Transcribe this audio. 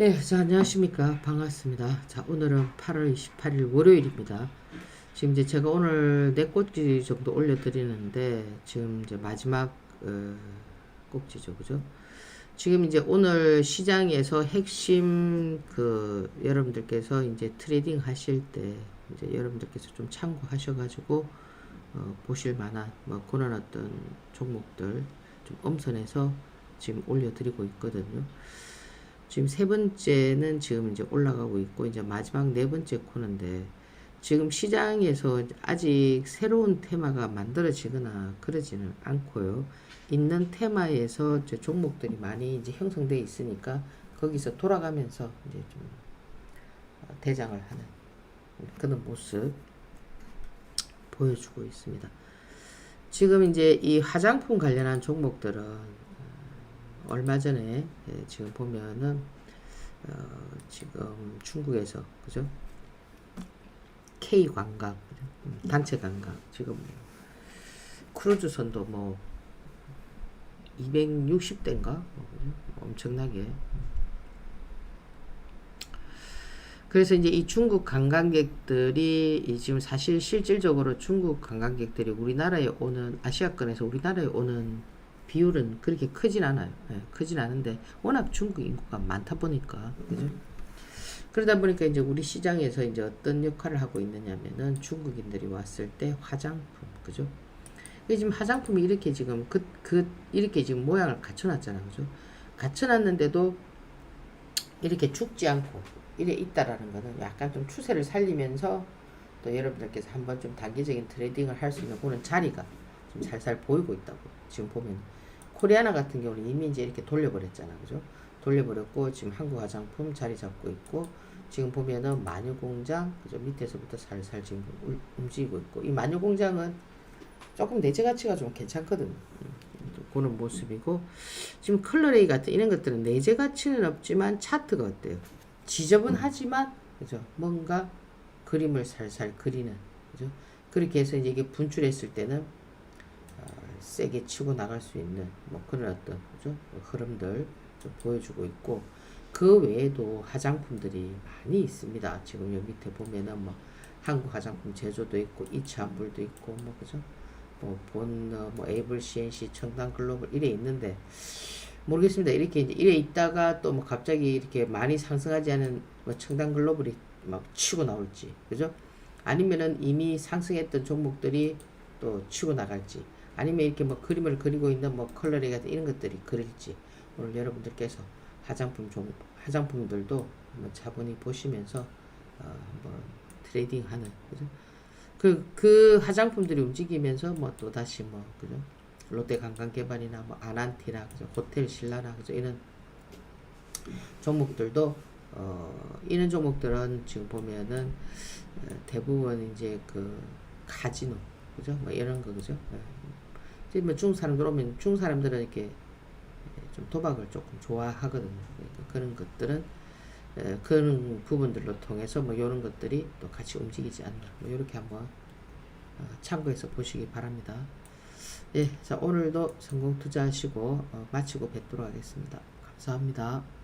예, 자, 안녕하십니까. 반갑습니다. 자, 오늘은 8월 28일 월요일입니다. 지금 이제 제가 오늘 네 꼭지 정도 올려드리는데, 지금 이제 마지막, 어, 꼭지죠. 그죠? 지금 이제 오늘 시장에서 핵심 그 여러분들께서 이제 트레이딩 하실 때, 이제 여러분들께서 좀 참고하셔가지고, 어, 보실 만한 뭐 그런 어떤 종목들 좀 엄선해서 지금 올려드리고 있거든요. 지금 세 번째는 지금 이제 올라가고 있고 이제 마지막 네 번째 코너인데 지금 시장에서 아직 새로운 테마가 만들어지거나 그러지는 않고요. 있는 테마에서 이제 종목들이 많이 이제 형성돼 있으니까 거기서 돌아가면서 이제 좀 어, 대장을 하는 그런 모습 보여주고 있습니다. 지금 이제 이 화장품 관련한 종목들은 얼마 전에 예, 지금 보면은 어, 지금 중국에서 그죠? K 관광 그죠? 음, 단체 관광 지금 크루즈선도 뭐 260대인가 뭐, 그죠? 엄청나게 그래서 이제 이 중국 관광객들이 이 지금 사실 실질적으로 중국 관광객들이 우리나라에 오는 아시아권에서 우리나라에 오는 비율은 그렇게 크진 않아요. 예, 크진 않은데 워낙 중국 인구가 많다 보니까 그죠? 그러다 보니까 이제 우리 시장에서 이제 어떤 역할을 하고 있느냐면은 중국인들이 왔을 때 화장품 그죠? 지금 화장품이 이렇게 지금 그, 그 이렇게 지금 모양을 갖춰놨잖아 그죠? 갖춰놨는데도 이렇게 죽지 않고 이래 있다라는 거는 약간 좀 추세를 살리면서 또 여러분들께서 한번 좀 단기적인 트레이딩을 할 수 있는 그런 자리가 좀 살살 보이고 있다고 지금 보면 코리아나 같은 경우는 이미 이제 이렇게 돌려버렸잖아 그죠? 돌려버렸고 지금 한국 화장품 자리 잡고 있고 지금 보면은 마녀공장 그죠? 밑에서부터 살살 지금 울- 움직이고 있고. 이 마녀공장은 조금 내재 가치가 좀 괜찮거든. 음, 그런 모습이고. 지금 컬러레이 같은 이런 것들은 내재 가치는 없지만 차트가 어때요? 지저분하지만 그죠? 뭔가 그림을 살살 그리는 그죠? 그렇게 해서 이제 이게 분출했을 때는 어, 세게 치고 나갈 수 있는 뭐 그런 어떤 그죠 흐름들 좀 보여주고 있고 그 외에도 화장품들이 많이 있습니다. 지금 여기 밑에 보면은 뭐 한국 화장품 제조도 있고 이차물도 있고 뭐 그죠 뭐본뭐 뭐 에이블 CNC 청담 글로벌 이래 있는데 모르겠습니다. 이렇게 이제 이래 있다가 또 뭐 갑자기 이렇게 많이 상승하지 않은 뭐 청담 글로벌이 막 치고 나올지 그죠? 아니면은 이미 상승했던 종목들이 또 치고 나갈지 아니면 이렇게 뭐 그림을 그리고 있는 뭐 컬러리 같은 이런 것들이 그릴지 오늘 여러분들께서 화장품 종 화장품들도 한번 차분히 보시면서 어, 한번 트레이딩 하는 그죠? 그, 그 화장품들이 움직이면서 뭐 또 다시 뭐 그죠? 롯데 관광개발이나 뭐 아난티나 그죠? 호텔 신라나 그죠? 이런 종목들도 어, 이런 종목들은 지금 보면은 어, 대부분 이제 그 카지노 그죠? 뭐 이런 거 그죠? 예. 중국 사람들 오면 중국 사람들은 이렇게 예, 좀 도박을 조금 좋아하거든요. 그러니까 그런 것들은 에, 그런 부분들로 통해서 뭐 이런 것들이 또 같이 움직이지 않나 뭐 이렇게 한번 어, 참고해서 보시기 바랍니다. 예, 자 오늘도 성공 투자하시고 어, 마치고 뵙도록 하겠습니다. 감사합니다.